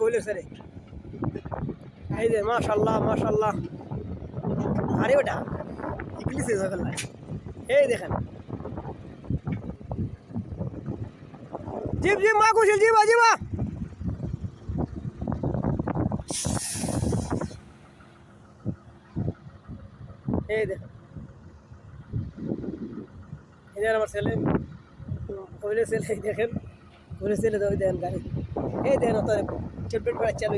কইলে স্যারে এই যে, মাশাল্লাহ মাশাল্লাহ। আরে ওটা ইংলিশ এই দেখেন। জিপ জিপ, মা কুশল জিবা জিবা। এই দেখেন। আমার ছেলে, কইলে ছেলে দেখেন। কইলে ছেলে, তো দেখেন গাড়ি। এই দেখেন অত চেপটেট করে চালু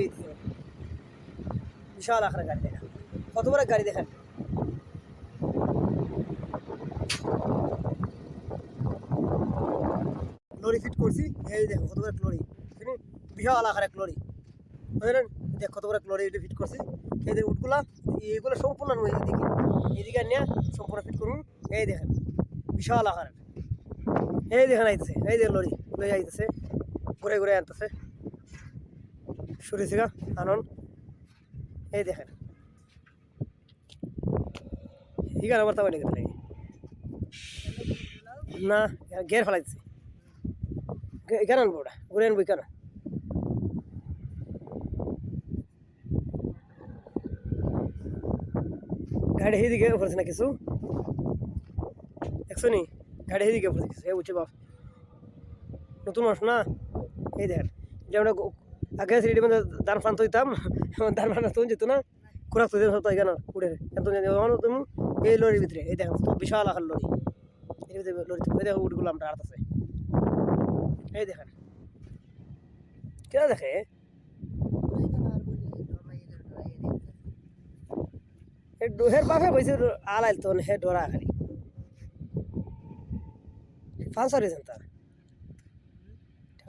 বিশাল আকারের গাড়ি দেখেন কত বড় গাড়ি দেখেন? লরি ফিট করছি। এই দেখো কত বড় লরি বিশাল আকার এক লরি বুঝলেন দেখ কত বড় লরি এটা ফিট করছি। এই দেখুন উটগুলা, এইগুলো সম্পূর্ণ নয় এদিকে এদিকে নিয়ে সম্পূর্ণ ফিট করুন। এই দেখেন, বিশাল আকারের। এই দেখেন আইতেছে, এই দেখেন লরি লরি আইতেছে। ঘুরে ঘুরে আনতেছে। শুরু থেকে আনন। এই দেখেন। এখানে আবার লেগে লাগে না গের ফেলাইছে এখানে আনব ওটা। ঘুরে আনব এখানে। গাড়ি এইদিকে পড়ছে না কিছু? দেখছ নি? গাড়ি এইদিকে পড়ছে কিছু এ উঠছে বাপ। নতুন মানুষ না? এই দেখেন যে আমরা আগে সিঁড়ি মধ্যে দান ফান তৈতাম দান ফান তুন যেত না খুরাক তুই হতো এখানে উড়ে এত তুমি এই লরির ভিতরে, এই দেখেন বিশাল আকার লরি। এর ভিতরে লরি ওই দেখো উঠগুলো আমরা আড়তাছে। এই দেখেন। কেন দেখে? এ ডোহের বাপে কইছে, আলাইল তো হে ডরা খালি পাঁচশো রেছেন তার।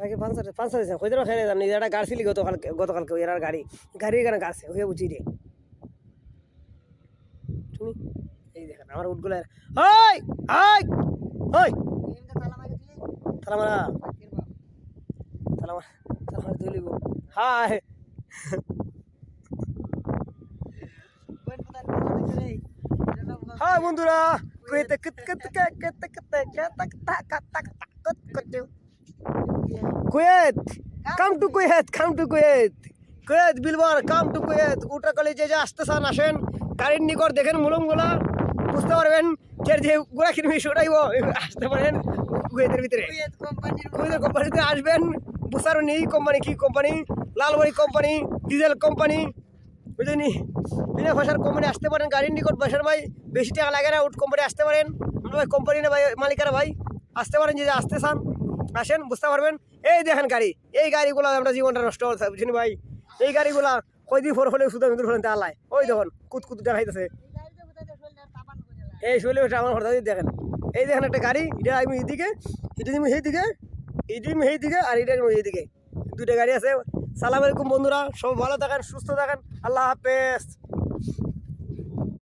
টাকা পাঁচশো পাঁচশো রেছেন কই দিন খেলে জানি এটা গাড়ি ছিলি গতকালকে গতকালকে এর গাড়ি। গাড়ি এখানে গাড়ছে হয়ে বুঝি রে। তুমি এই দেখেন, আমার উঠগুলো হাই হাই হাই তালা মারা তালা মারা তালা মারা তুলিব হাই হাই বন্ধুরা কুয়েতে কত কত কত কত কত কত কত কত। Kuwait. Come to Kuwait come to Kuwait Kuwait বিলবার come to Kuwait উটা কলেজে যে আসতে চান আসেন। গাড়ির নিকট দেখেন মুলমগুলা বুঝতে পারবেন যে যে গুড়া কিনবি সেটাইব আসতে পারেন কুয়েতের ভিতরে। কুয়েতের কোম্পানিতে আসবেন বুসার নেই কোম্পানি কি কোম্পানি লালবাড়ি কোম্পানি ডিজেল কোম্পানি বুঝলেনি বিনা ভাষার কোম্পানি আসতে পারেন গাড়ির নিকট বসার ভাই। বেশি টাকা লাগে না উঠ কোম্পানি আসতে পারেন। ভাই কোম্পানি না ভাই মালিকারা ভাই আসতে পারেন যে আসতে চান। আসেন, বুঝতে পারবেন? এই দেখেন গাড়ি, এই গাড়িগুলো আমরা জীবনটা নষ্ট করতে বুঝছেন ভাই? এই গাড়িগুলা কয়দিন ফোর হলে শুধু মিত্র ফেলেন আল্লাহ ওই দেখুন কুত কুত দেখাইতেছে। এই শৈলে ওটা আমার হঠাৎ দেখেন। এই দেখেন একটা গাড়ি, এটা আমি এইদিকে, এটা আমি সেইদিকে এইটা আমি সেইদিকে আর এটা আমি এইদিকে। দুটো গাড়ি আছে। সালাম আলাইকুম বন্ধুরা সব ভালো থাকেন, সুস্থ থাকেন। আল্লাহ হাফেজ।